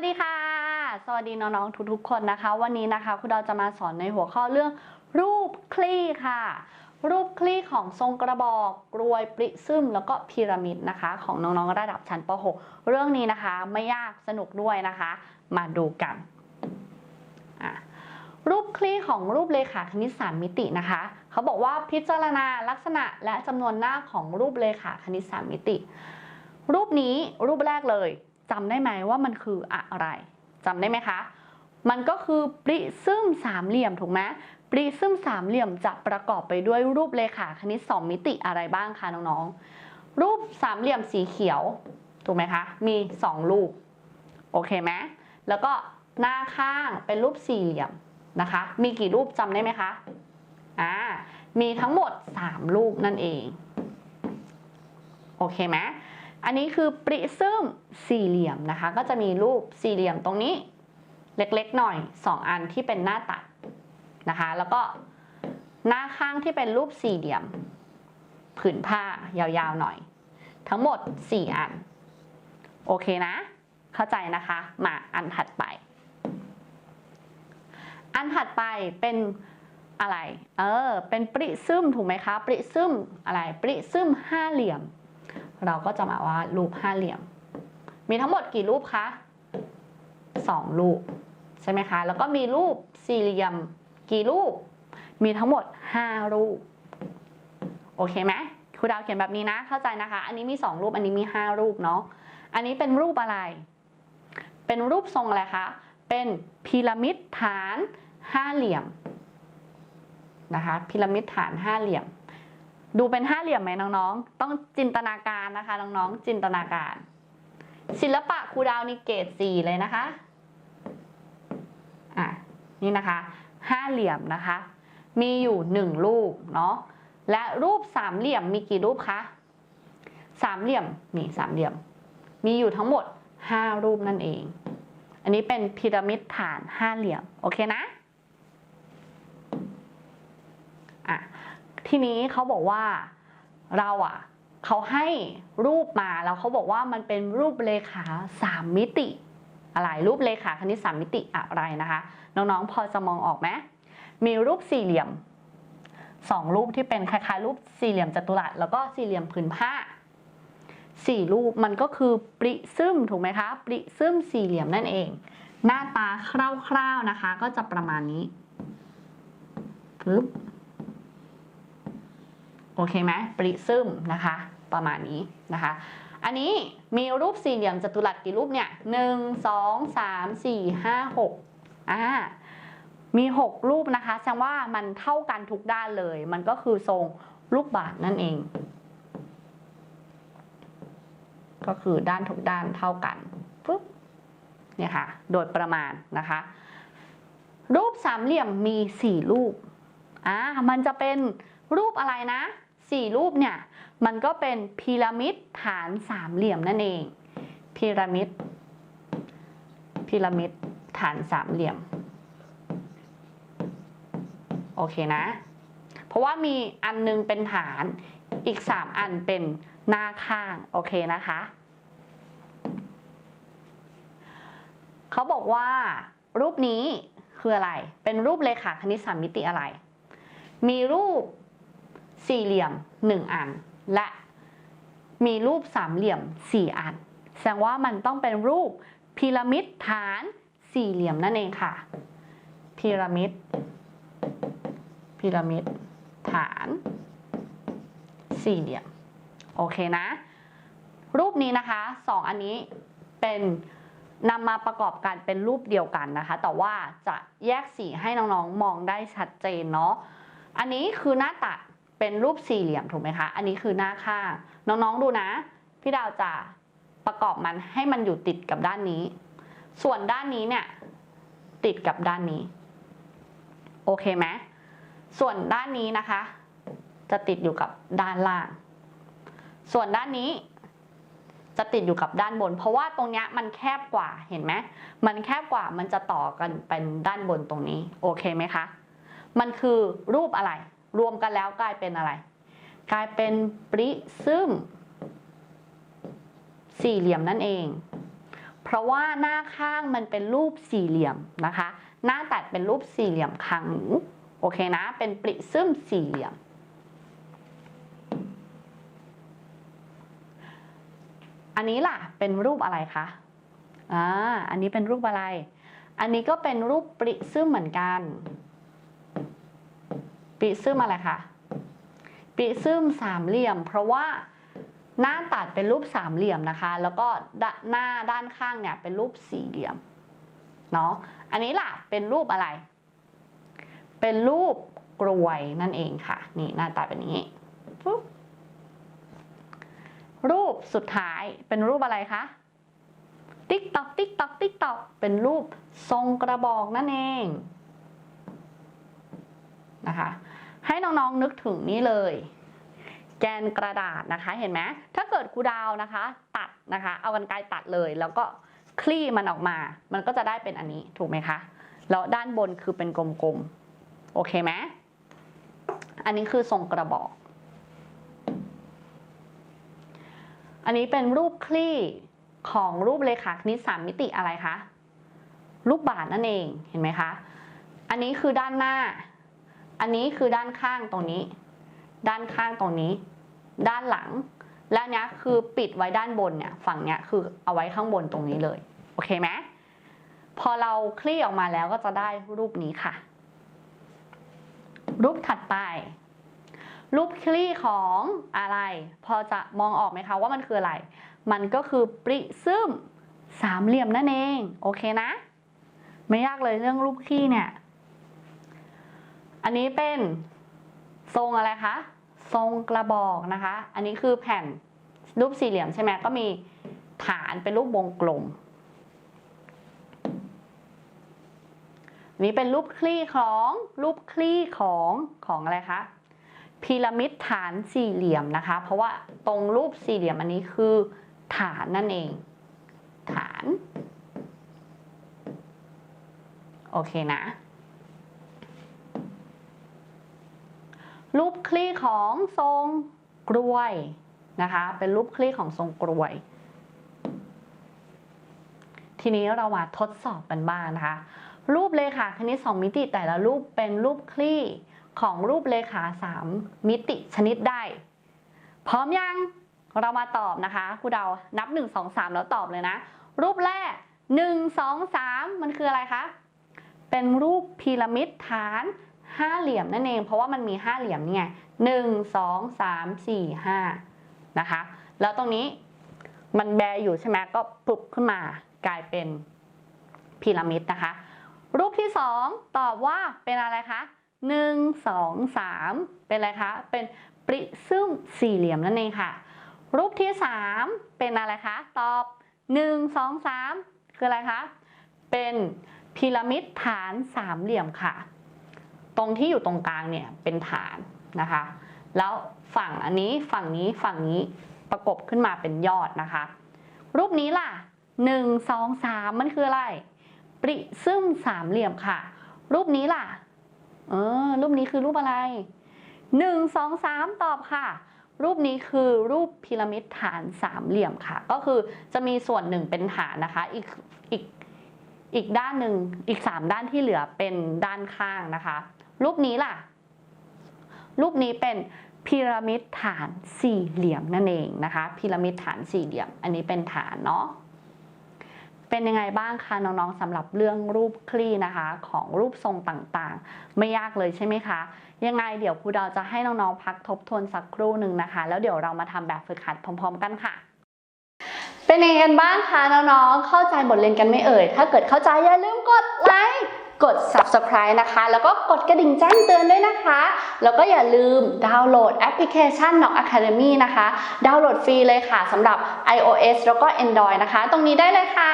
วัสดีค่ะ สวัสดีน้องๆทุกๆคนนะคะ วันนี้นะคะคุณดาวจะมาสอนในหัวข้อเรื่อง รูปคลี่ค่ะ รูปคลี่ของทรงกระบอกกรวยปริซึมแล้วก็พีระมิดนะคะ ของน้องๆระดับชั้นป .6 เรื่องนี้นะคะไม่ยากสนุกด้วยนะคะ มาดูกัน รูปคลี่ของรูปเลขาคณิตสามมิตินะคะ เขาบอกว่าพิจารณาลักษณะและจำนวนหน้าของรูปเลขาคณิตสามมิติ รูปนี้รูปแรกเลย จำได้ไหมว่ามันคืออะไรจำได้ไหมคะ มันก็คือปริซึมสามเหลี่ยมถูกไหมปริซึมสามเหลี่ยมจะประกอบไปด้วยรูปเลขาคณิต 2 มิติอะไรบ้างคะน้องๆ รูปสามเหลี่ยมสีเขียวถูกไหมคะ มี 2 รูป โอเคไหมแล้วก็หน้าข้างเป็นรูปสี่เหลี่ยมนะคะ มีกี่รูปจำได้ไหมคะ อ่า มีทั้งหมด 3 รูปนั่นเอง โอเคไหม อันนี้คือปริซึมสี่เหลี่ยมนะคะ ก็จะมีรูปสี่เหลี่ยมตรงนี้ เล็กๆหน่อย 2 อันที่เป็นหน้าตัดนะคะ แล้วก็หน้าข้างที่เป็นรูปสี่เหลี่ยม ผืนผ้ายาวๆหน่อย ทั้งหมด 4 อัน โอเคนะ เข้าใจนะคะ มาอันถัดไป อันถัดไปเป็นอะไร เออ เป็นปริซึมถูกไหมคะ ปริซึมอะไร ปริซึมห้าเหลี่ยม เราก็จะมาวาดรูปห้าเหลี่ยม มีทั้งหมดกี่รูปคะสองรูปใช่ไหมคะ แล้วก็มีรูปสี่เหลี่ยมกี่รูป มีทั้งหมด5รูป โอเคไหมครูดาวเขียนแบบนี้นะ เข้าใจนะคะ อันนี้มี2รูป อันนี้มี5รูปเนาะ อันนี้เป็นรูปอะไร เป็นรูปทรงอะไรคะ เป็นพีระมิดฐานห้าเหลี่ยมนะคะ พีระมิดฐานห้าเหลี่ยม ดูเป็นห้าเหลี่ยมไหมน้องๆ ต้องจินตนาการนะคะน้องๆ จินตนาการ ศิลปะครูดาวนี่เกรดสี่เลยนะคะ อะ นี่นะคะ ห้าเหลี่ยมนะคะ มีอยู่หนึ่งรูปเนาะ และรูปสามเหลี่ยมมีกี่รูปคะ สามเหลี่ยมนี่สามเหลี่ยม มีอยู่ทั้งหมดห้ารูปนั่นเอง อันนี้เป็นพีระมิดฐานห้าเหลี่ยม โอเคนะ อะ ทีนี้เขาบอกว่าเราอะเขาให้รูปมาแล้วเขาบอกว่ามันเป็นรูปเลขาสามมิติ อะไรรูปเลขาคณิตสามมิติอะไรนะคะ น้องๆพอจะมองออกไหมมีรูปสี่เหลี่ยมสองรูปที่เป็นคล้ายๆรูปสี่เหลี่ยมจัตุรัสแล้วก็สี่เหลี่ยมผืนผ้าสี่รูปมันก็คือปริซึมถูกไหมคะปริซึมสี่เหลี่ยมนั่นเอง หน้าตาคร่าวๆนะคะ ก็จะประมาณนี้ปึ๊บ โอเคไหมปริซึมนะคะ ประมาณนี้นะคะ อันนี้มีรูปสี่เหลี่ยมจัตุรัสกี่รูปเนี่ยหนึ่งสองสามสี่ห้าหกอ่ามีหกรูปนะคะแสดงว่ามันเท่ากันทุกด้านเลย มันก็คือทรงลูกบาศนั่นเอง ก็คือด้านทุกด้านเท่ากันปุ๊บเนี่ยค่ะ โดยประมาณนะคะ รูปสามเหลี่ยมมีสี่รูปอ่ามันจะเป็นรูปอะไรนะ สี่รูปเนี่ย มันก็เป็นพีระมิดฐานสามเหลี่ยมนั่นเอง พีระมิด พีระมิดฐานสามเหลี่ยม โอเคนะ เพราะว่ามีอันนึงเป็นฐาน อีกสามอันเป็นหน้าข้าง โอเคนะคะ เขาบอกว่ารูปนี้คืออะไร เป็นรูปเลขาคณิตสามมิติอะไร มีรูป สี่เหลี่ยมหนึ่งอัน และมีรูปสามเหลี่ยมสี่อัน แสดงว่ามันต้องเป็นรูปพีระมิดฐานสี่เหลี่ยมนั่นเองค่ะพีระมิดพีระมิดฐานสี่เหลี่ยม โอเคนะ รูปนี้นะคะสองอันนี้เป็นนำมาประกอบกันเป็นรูปเดียวกันนะคะ แต่ว่าจะแยกสีให้น้องๆมองได้ชัดเจนเนาะอันนี้คือหน้าตัด เป็นรูปสี่เหลี่ยมถูกไหมคะ อันนี้คือหน้าข้างน้องๆดูนะ พี่ดาวจะประกอบมันให้มันอยู่ติดกับด้านนี้ ส่วนด้านนี้เนี่ยติดกับด้านนี้ โอเคไหมส่วนด้านนี้นะคะ จะติดอยู่กับด้านล่าง ส่วนด้านนี้ จะติดอยู่กับด้านบน เพราะว่าตรงนี้มันแคบกว่าเห็นไหมมันแคบกว่ามันจะต่อกันเป็นด้านบนตรงนี้ โอเคไหมคะ มันคือรูปอะไร รวมกันแล้วกลายเป็นอะไร กลายเป็นปริซึมสี่เหลี่ยมนั่นเอง เพราะว่าหน้าข้างมันเป็นรูปสี่เหลี่ยมนะคะ หน้าตัดเป็นรูปสี่เหลี่ยมคางหมูโอเคนะ เป็นปริซึมสี่เหลี่ยม อันนี้ล่ะเป็นรูปอะไรคะอ่าอันนี้เป็นรูปอะไร อันนี้ก็เป็นรูปปริซึมเหมือนกัน ปิซึมอะไรคะปิซึมสามเหลี่ยม เพราะว่าหน้าตัดเป็นรูปสามเหลี่ยมนะคะ แล้วก็หน้าด้านข้างเนี่ยเป็นรูปสี่เหลี่ยมเนาะอันนี้ล่ะเป็นรูปอะไร เป็นรูปกรวยนั่นเองค่ะ นี่หน้าตาเป็นอย่างนี้ปุ๊บรูปสุดท้ายเป็นรูปอะไรคะติ๊กตอกติ๊กตอกติ๊กตอกเป็นรูปทรงกระบอกนั่นเองนะคะ ให้น้องๆนึกถึงนี่เลย แกนกระดาษนะคะเห็นไหมถ้าเกิดครูดาวนะคะ ตัดนะคะ เอากันไกรตัดเลยแล้วก็คลี่มันออกมา มันก็จะได้เป็นอันนี้ถูกไหมคะแล้วด้านบนคือเป็นกลมๆโอเคไหมอันนี้คือทรงกระบอก อันนี้เป็นรูปคลี่ของรูปเลขาคณิตสามมิติอะไรคะ รูปบาทนั่นเอง เห็นไหมคะ อันนี้คือด้านหน้า อันนี้คือด้านข้างตรงนี้ ด้านข้างตรงนี้ ด้านหลัง และเนี้ยคือปิดไว้ด้านบนเนี่ยฝั่งเนี้ยคือเอาไว้ข้างบนตรงนี้เลย โอเคไหมพอเราคลี่ออกมาแล้วก็จะได้รูปนี้ค่ะ รูปถัดไป รูปคลี่ของอะไร พอจะมองออกไหมคะว่ามันคืออะไร มันก็คือปริซึมสามเหลี่ยมนั่นเอง โอเคนะ ไม่ยากเลยเรื่องรูปคลี่เนี่ย อันนี้เป็นทรงอะไรคะ ทรงกระบอกนะคะ อันนี้คือแผ่นรูปสี่เหลี่ยมใช่ไหมก็มีฐานเป็นรูปวงกลม นี้เป็นรูปคลี่ของรูปคลี่ของของอะไรคะพีระมิดฐานสี่เหลี่ยมนะคะ เพราะว่าตรงรูปสี่เหลี่ยมอันนี้คือฐานนั่นเอง ฐาน โอเคนะ รูปคลี่ของทรงกรวยนะคะ เป็นรูปคลี่ของทรงกรวย ทีนี้เรามาทดสอบกันบ้างนะคะ รูปเลขาคณิต 2 มิติแต่ละรูปเป็นรูปคลี่ของรูปเลขา 3 มิติชนิดใดพร้อมยัง เรามาตอบนะคะครูเดา นับ 1 2 3 แล้วตอบเลยนะ รูปแรก 1 2 3 มันคืออะไรคะ เป็นรูปพีระมิดฐาน ห้าเหลี่ยมนั่นเอง เพราะว่ามันมีห้าเหลี่ยมนี่ไงหนึ่งสองสามสี่ห้านะคะ แล้วตรงนี้มันแบอยู่ใช่ไหมก็ปลุกขึ้นมากลายเป็นพีระมิดนะคะ รูปที่สองตอบว่าเป็นอะไรคะหนึ่งสองสามเป็นอะไรคะ เป็นปริซึมสี่เหลี่ยมนั่นเองค่ะ รูปที่สามเป็นอะไรคะ ตอบหนึ่งสองสามคืออะไรคะ เป็นพีระมิดฐานสามเหลี่ยมค่ะ ตรงที่อยู่ตรงกลางเนี่ยเป็นฐานนะคะ แล้วฝั่งอันนี้ฝั่งนี้ฝั่งนี้ประกบขึ้นมาเป็นยอดนะคะ รูปนี้ล่ะหนึ่งสองสามมันคืออะไร ปริซึมสามเหลี่ยมค่ะ รูปนี้ล่ะ เออ รูปนี้คือรูปอะไรหนึ่งสองสามตอบค่ะ รูปนี้คือรูปพีระมิดฐานสามเหลี่ยมค่ะ ก็คือจะมีส่วนหนึ่งเป็นฐานนะคะ อีกอีกอีกด้านหนึ่งอีกสามด้านที่เหลือเป็นด้านข้างนะคะ รูปนี้ล่ะ รูปนี้เป็นพีระมิดฐานสี่เหลี่ยมนั่นเองนะคะพีระมิดฐานสี่เหลี่ยม อันนี้เป็นฐานเนาะเป็นยังไงบ้างคะน้องๆสำหรับเรื่องรูปคลี่นะคะ ของรูปทรงต่างๆ ไม่ยากเลยใช่ไหมคะ ยังไงเดี๋ยวครูดาวจะให้น้องๆพักทบทวนสักครู่หนึ่งนะคะ แล้วเดี๋ยวเรามาทำแบบฝึกหัดพร้อม ๆ กันค่ะ เป็นยังไงกันบ้างคะน้องๆเข้าใจบทเรียนกันไม่เอ่ย ถ้าเกิดเข้าใจอย่าลืมกดไลค์ กด subscribe นะคะ แล้วก็กดกระดิ่งแจ้งเตือนด้วยนะคะ แล้วก็อย่าลืมดาวน์โหลดแอปพลิเคชัน Knock Academy นะคะ ดาวน์โหลดฟรีเลยค่ะสำหรับ iOS แล้วก็ Android นะคะ ตรงนี้ได้เลยค่ะ